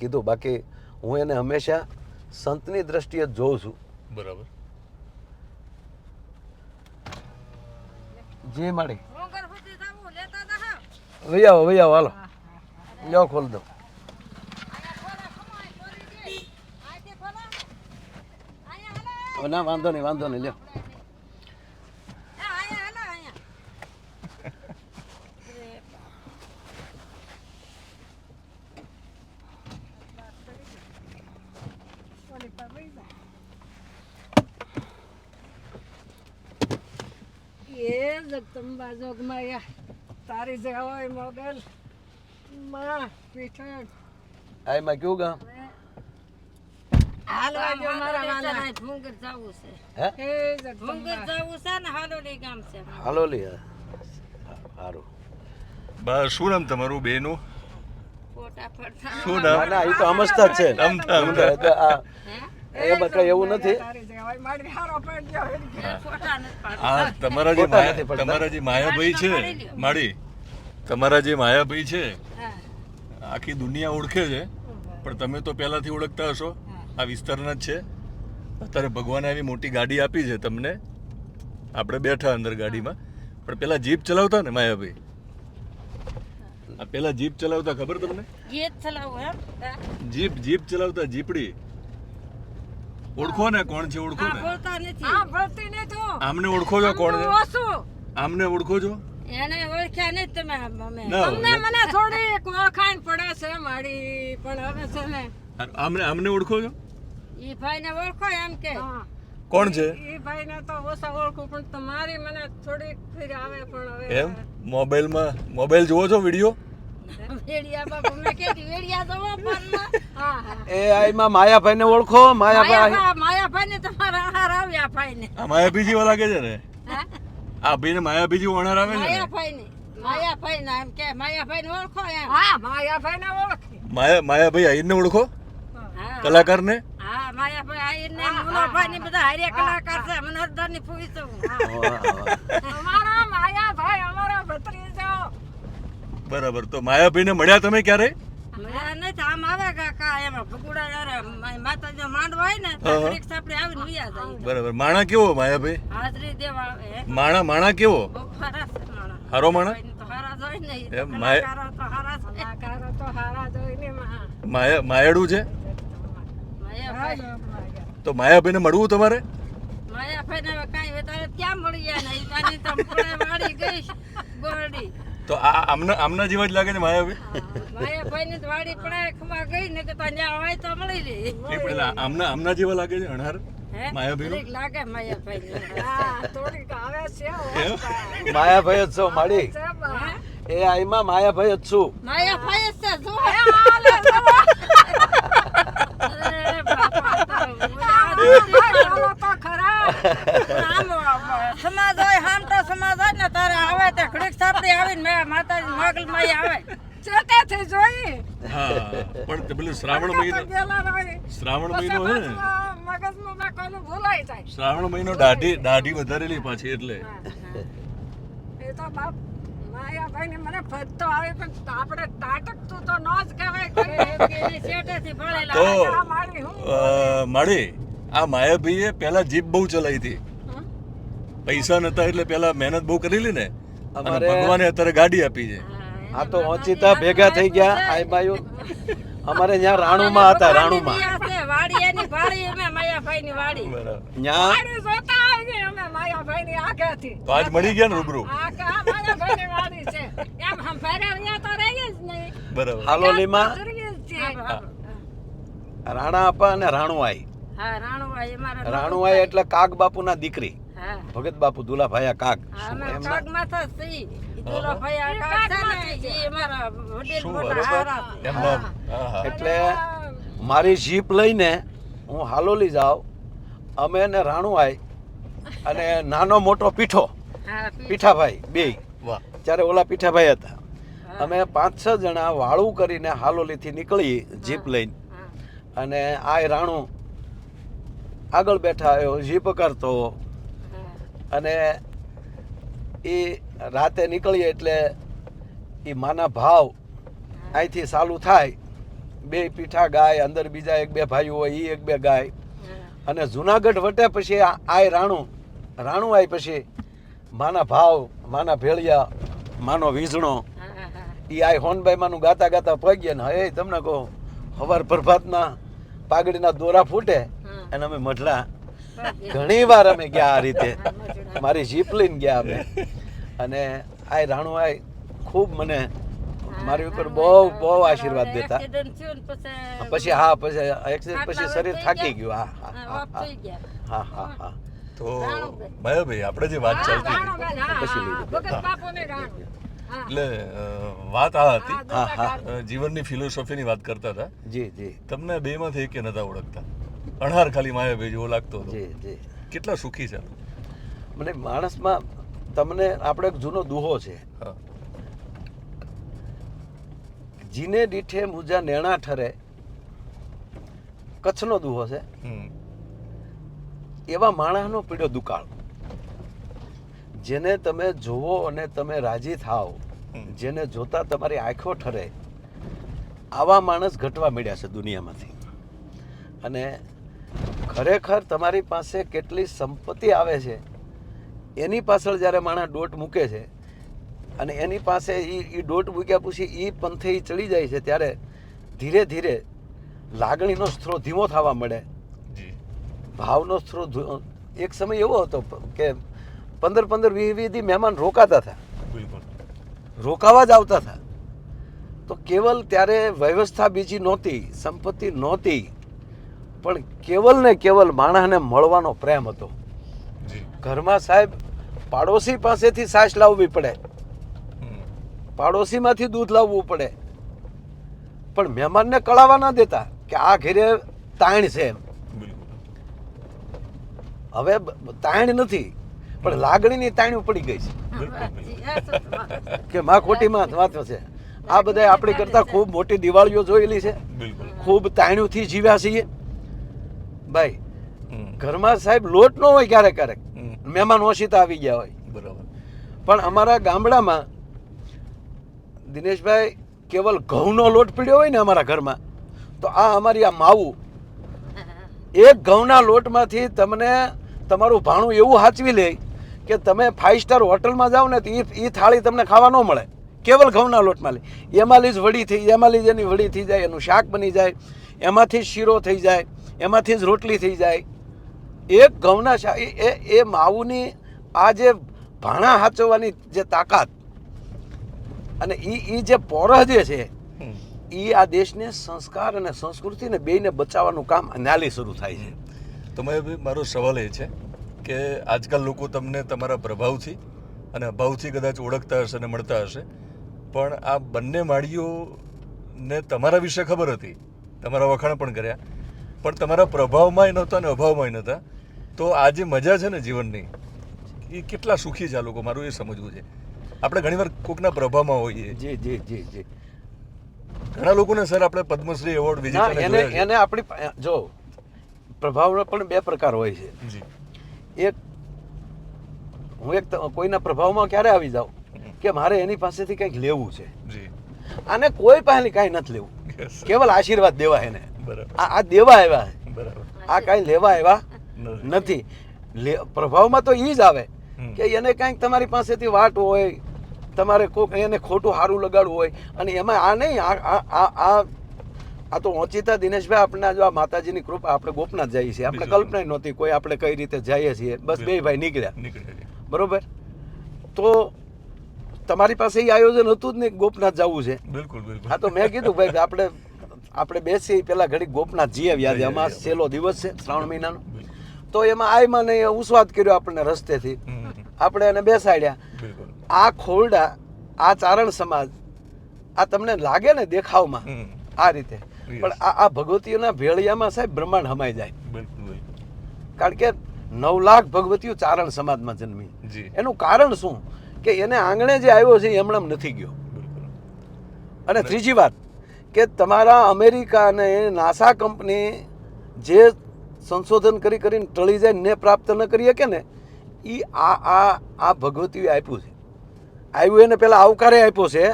કીધું. બાકી હું એને હંમેશા સંતની દ્રષ્ટિએ જ જોઉં છું. બરાબર. જે માડી વહી આવો વહી આવો હાલો. લ્યો ખોલ દો. ના વાંધો નહીં વાંધો નહીં લ્યો એ આયા હલા આયા એ જગદંબા જોગમાયા તારી જે હોય મોગલ માં પીઠણ. આયમાં કેવું ગામ? હાલો આવજો મારા વાલા. ભૂંગર જાવું છે. હે? હે ભૂંગર જગદંબા જાવું છે ને હાલોલી ગામ છે. હાલો લી સારું બા શું નામ તમારું બેનું? શું નામ? ના એ તો અમસ્તા છે અમથા. એ બધા એવું નથી. તમારા જે માયા- તમારા જે માયાભાઈ છે માડી તમારા જે માયાભાઈ છે આખી દુનિયા ઓળખે છે પણ તમે તો પહેલાથી ઓળખતા હશો. આ વિસ્તારના જ છે. અત્યારે ભગવાને આવી મોટી ગાડી આપી છે તમને. આપણે બેઠા અંદર ગાડીમાં. પણ પેલા જીપ ચલાવતા ને માયાભાઈ આ પેલા જીપ ચલાવતા ખબર તમને? જીપ જીપ ચલાવતા જીપડી. ઓળખો ને કોણ છે ઓળખો હા ને? બોલતા નથી. હા બોલતી ને તો આમને ઓળખો છો કોણ છે. ઓછું આમને ઓળખો છો? એને ઓળખ્યા નહીં તમે અમે. ના મને થોડી ઓળખાણ પડે છે મારી પણ હવે છે ને આમને આમને ઓળખો છો? ઈ ભાઈ ને ઓળખો એમ કે. હા. કોણ છે? ઈ ભાઈ ને તો ઓછા ઓળખું પણ તમારી મને થોડી ફીર આવે પણ હવે એમ? મોબાઈલમાં મોબાઈલ જોવો છો વીડિયો? વેડિયા બાપુ મેં કીધું વેડિયા તો ફોનમાં હા હા. એ આ એમાં માયાભાઈને ઓળખો માયાભાઈ માયાભા માયાભાઈ ને તમારા આહાર આવ્યા ભાઈ ને લાગે છે ને? હા? આ ભાઈને માયા જેવું વણાર આવે ને માયાભાઈ ને? માયાભાઈ ને એમ કે માયાભાઈ ને ઓળખો એમ. હા માયાભાઈ ને ઓળખી. માયા માયાભાઈ આઈને ઓળખો? હા. કલાકારને? હા માયાભાઈ આઈ ને મુનાભાઈ ને બધા હારે કલાકાર છે મનોહરદારની ફૂઈ છું અમારા માયાભાઈ અમારા ભત્રીજો બરાબર. તો માયાભાઈને મળ્યા તમે ક્યારે? મળ્યા નથી આમ આવે કાકા એમાં ભગુડા યાર માતાજી માંડવા હોય ને. તો સાપડે આવીને વિયા જાય. બરાબર. માણા કેવો માયાભાઈ? હાજરી દેવા આવે માણા માણા કેવો? હારા માણા? ભાઈને તો હારા જ હોય ને ઈ એમ તો માય- કલાકારો તો હારા જ છે. તો હારા જોઈને માં માયા માયાડું છે? માયાભાઈ. તો માયાભાઈને મળવું તમારે? માયાભાઈ ને હવે કાંઈ વધારે ક્યાં મળી જાય ને ગઈ ગોરડી. તો આ આમના આમના જેવા જ લાગે છે માયાભાઈ માયાભાઈ ની વાડી પડાય ખમા ગઈ ને કે તો ત્યાં હોય તો મળી લે એ પણ આમના આમના જેવા લાગે છે અણહાર. હે? જરીક લાગે માયાભાઈ ને હા થોડીક આવે છે? માયાભાઈ જ છો માડી. એ આઈમાં એમાં માયાભાઈ જ છું. માયાભાઈ જ છે જો. અરે બાપા તો બોલો તો ખરા આમ સમાજ હોય હામ તો સમાજ હોય ને તારે આવે તે ઘડીક સાપડી આવીને મેં માતાજી મોગલ માં આવે ચેટેથી જોઈ હા. પણ પેલું શ્રાવણ મહિનો શ્રાવણ મહિનો હે. શ્રાવણ મહિનો દાઢી દાઢી વધારેલી પાછી એટલે. એ તો બાપ માયાભાઈ ને મને ભજતો આવે પણ આપણે તાટક તો નો જ કહેવાય તો આ માળી માયાભાઈએ પહેલા જીપ બહુ ચલાવી હતી. પૈસા નતા એટલે પહેલા મહેનત બહુ કરેલી ને. ભગવાને અત્યારે ગાડી આપી છે. આ તો ઓચિતા ભેગા થઈ ગયા આ બાયું. અમારે ત્યાં રાણુમાં હતા રાણુમાં. વાડી એની વાડી અમે માયાભાઈ વાડી. બરાબર. જોતા આવી અમે માયાભાઈ ની તો આજ મળી ગયા ને રૂબરૂ? આ કે આ માયાભાઈ ની વાડી છે. એમ હંભારે અહીંયા તો રહીએ જ નહીં. બરાબર. હાલોલીમાં ગુજરીએ રાણા આપા અને રાણુઆઈ. હા રાણુભાઈ અમારા રાણુઆઈ એટલે કાગ બાપુના દીકરી. ભગત બાપુ દુલાભાયા કાગ. એમના દુલાભાઈ કાગ છે ને એટલે મારી જીપ લઈને હું હાલોલી જાઉં. અમે ને રાણુઆઈ અને નાનો મોટો પીઠો પીઠાભાઈ બે. વાહ. ત્યારે ઓલા પીઠાભાઈ હતા. અમે પાંચ છ જણા વાળું કરીને હાલોલીથી નીકળી જીપ લઈને. અને આ રાણુ આગળ બેઠા આવ્યો જીપ કરતો. અને એ રાતે નીકળીએ એટલે એ માના ભાવ અહીંથી ચાલુ થાય. બે પીઠા ગાય અંદર બીજા એક બે ભાઈઓ હોય એ એક બે ગાય. અને જુનાગઢ વટે પછી આય રાણું. રાણું આય પછી માના ભાવ માના ભેળિયા માનો વીજણો એ આય હોનભાઈ માનું ગાતા ગાતા પગીએ ને હે તમને કહો હવાર પ્રભાતના પાઘડીના દોરા ફૂટે અને અમે મઢલા ઘણી વાર અમે ગયા આ રીતે. મારી જીપ લઈને ગયા અમે. અને આય રાણુભાઈ ખૂબ મને મારી ઉપર બહુ બહુ આશીર્વાદ દેતા. પછી હા પછી એક્સિડન્ટ પછી શરીર થાકી ગયું. હા હા હા, હા ઓફ થઈ ગયા. હા હા હા. તો ભાઈ આપણે જે વાત ચાલતી હતી. પછી. એટલે વાત આ હતી. હા, હા. જીવનની ફિલોસોફીની વાત કરતા હતા. જી જી. તમને બે માંથી એકે નતા ઓળખતા. અણહાર ખાલી માયાભાઈ જેવો લાગતો હતો. જી જી. કેટલા સુખી છે. મને માણસમાં તમને આપણે એક જૂનો દુહો છે. જીને દીઠે મુજા નેણા ઠરે. કચ્છનો દુહો છે. એવા માણસનો પીડ્યો દુકાળ. જેને તમે જોવો અને તમે રાજી થાઓ જેને જોતા તમારી આંખો ઠરે આવા માણસ ઘટવા મળ્યા છે દુનિયામાંથી. અને ખરેખર તમારી પાસે કેટલી સંપત્તિ આવે છે? એની પાછળ જ્યારે માણસ દોટ મૂકે છે અને એની પાસે એ એ દોટ મૂક્યા પછી એ પંથે એ ચડી જાય છે ત્યારે ધીરે ધીરે લાગણીનો સ્ત્રોત ધીમો થવા મળે. ભાવનો સ્ત્રોત એક સમય એવો હતો કે પંદર પંદર વીસ વીસ દી મહેમાન રોકાતા હતા. રોકાવા જ આવતા હતા. તો કેવલ ત્યારે વ્યવસ્થા બીજી નહોતી સંપત્તિ નહોતી. પણ કેવલ ને કેવલ માણસને મળવાનો પ્રેમ હતો. ઘરમાં સાહેબ પાડોશી પાસેથી સાસ લાવવી પડે. પાડોશીમાંથી દૂધ લાવવું પડે. પણ મહેમાનને કળાવા ના દેતા કે આ ઘેરે તાણ છે એમ. હવે તાણ નથી પણ લાગણીની તાણી પડી ગઈ છે? કે માં ખોટી માં વાતો છે. આ બધા આપણી કરતા ખૂબ મોટી દિવાળીઓ જોયેલી છે. ખૂબ તાણ્યુંથી જીવ્યા છીએ. ભાઈ ઘરમાં સાહેબ લોટ ન હોય ક્યારેક ક્યારેક. હમ. મહેમાન ઓશિતા આવી ગયા હોય. બરાબર. પણ અમારા ગામડામાં દિનેશભાઈ કેવલ ઘઉંનો લોટ પીડ્યો હોય ને અમારા ઘરમાં તો આ અમારી આ માવું એક ઘઉંના લોટમાંથી તમને તમારું ભાણું એવું સાચવી લે કે તમે ફાઇવ સ્ટાર હોટલમાં જાઓ ને તો એ એ થાળી તમને ખાવા ન મળે. કેવલ ઘઉંના લોટમાં લે. એમાં લીજ વડી થઈ એમાં લીજ એની વડી થઈ જાય એનું શાક બની જાય એમાંથી શીરો થઈ જાય. એમાંથી જ રોટલી થઈ જાય. એક ઘઉંના શા એ એ- માવુની આ જે ભાણા હાચવવાની જે તાકાત અને એ એ જે પોરહ જે છે એ આ દેશને સંસ્કાર અને સંસ્કૃતિને બેયને બચાવવાનું કામ નાલી શરૂ થાય છે. તો મેં મારો સવાલ એ છે કે આજકાલ લોકો તમને તમારા પ્રભાવથી અને અભાવથી કદાચ ઓળખતા હશે અને મળતા હશે પણ આ બંને માળીઓને તમારા વિશે ખબર હતી. તમારા વખાણ પણ કર્યા. પણ તમારા પ્રભાવમાંય નહોતા અને અભાવમાંય નહોતા. તો આ જે મજા છે ને જીવનની એ કેટલા સુખી છે આ લોકો મારું એ સમજવું છે. આપણે ઘણીવાર કોકના પ્રભાવમાં હોઈએ. જી જી જી જી. ઘણા લોકોને સર આપણે પદ્મશ્રી એવોર્ડ વિજેતા એને એને આપણી જો પ્રભાવનો પણ બે પ્રકાર હોય છે. જી. એક હું એક કોઈના પ્રભાવમાં ક્યારે આવી જાઉં કે મારે એની પાસેથી કંઈક લેવું છે? જી. આને કોઈ પાસેથી કાંઈ નથી લેવું. કેવલ આશીર્વાદ દેવા એને. આ આ દેવા આવ્યા બરાબર. આ કાંઈ લેવા આવ્યા નથી. પ્રભાવમાં તો એ જ આવે કે એને કાંઈક તમારી પાસેથી વાટ હોય તમારે કોક એને ખોટું સારું લગાડવું હોય અને એમાં આ નહીં આ આ આ આ આ તો ઓચિતા દિનેશભાઈ આપણે જો આ માતાજીની કૃપા આપણે ગોપનાથ જઈએ છીએ. આપણે કલ્પના નહોતી કોઈ આપણે કઈ રીતે જઈએ છીએ. બસ બે ભાઈ નીકળ્યા. બરોબર? તો તમારી પાસે એ આયોજન હતું જ નહીં ગોપનાથ જવું છે? બિલકુલ બિલકુલ. હા તો મેં કીધું ભાઈ આપણે આપણે બેસી પેલા ઘડી ગોપનાથ જઈ આવ્યા જઈ છેલ્લો દિવસ છે શ્રાવણ મહિનાનો. તો એમાં આયમાં ને ઉસ્વાદ કર્યો આપણને રસ્તેથી. આપણે એને બેસાડ્યા. આ ખોરડા આ ચારણ સમાજ આ તમને લાગે ને દેખાવમાં? આ રીતે. પણ આ આ ભગવતીઓના ભેળિયામાં સાહેબ બ્રહ્માંડ હમાઈ જાય. કારણ કે નવ લાખ ભગવતીઓ ચારણ સમાજમાં જન્મી. એનું કારણ શું? કે એને આંગણે જે આવ્યો છે એ હમણાં નથી ગયો. અને ત્રીજી વાત. કે તમારા અમેરિકા અને નાસા કંપની જે સંશોધન કરી કરીને ટળી જાય ને પ્રાપ્ત ન કરી શકે ને એ આ આ આ ભગવતીએ આપ્યું છે. આવ્યું એને પહેલાં આવકારે આપ્યો છે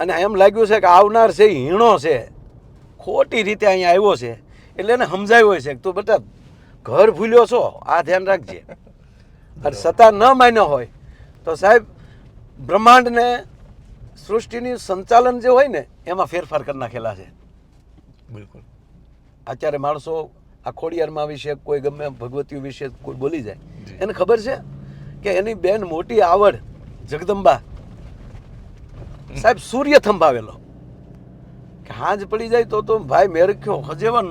અને એમ લાગ્યું છે કે આવનાર છે હીણો છે ખોટી રીતે અહીંયા આવ્યો છે. એટલે એને સમજાવ્યો છે કે તું બેટા ઘર ભૂલ્યો છો આ ધ્યાન રાખજે. અને સત્તા ન માન્યો હોય તો સાહેબ બ્રહ્માંડને સૃષ્ટિની સંચાલન જે હોય ને એમાં ફેરફાર કરી નાખેલા છે. બિલકુલ. અત્યારે માણસો આ ખોડિયારમાં વિશે કોઈ ગમે ભગવતીઓ વિશે કોઈ બોલી જાય. એને ખબર છે કે એની બેન મોટી આવડ જગદંબા સાહેબ સૂર્ય થંભાવેલો કે હાંજ પડી જાય તો તો ભાઈ મેરખ્યો હજેવા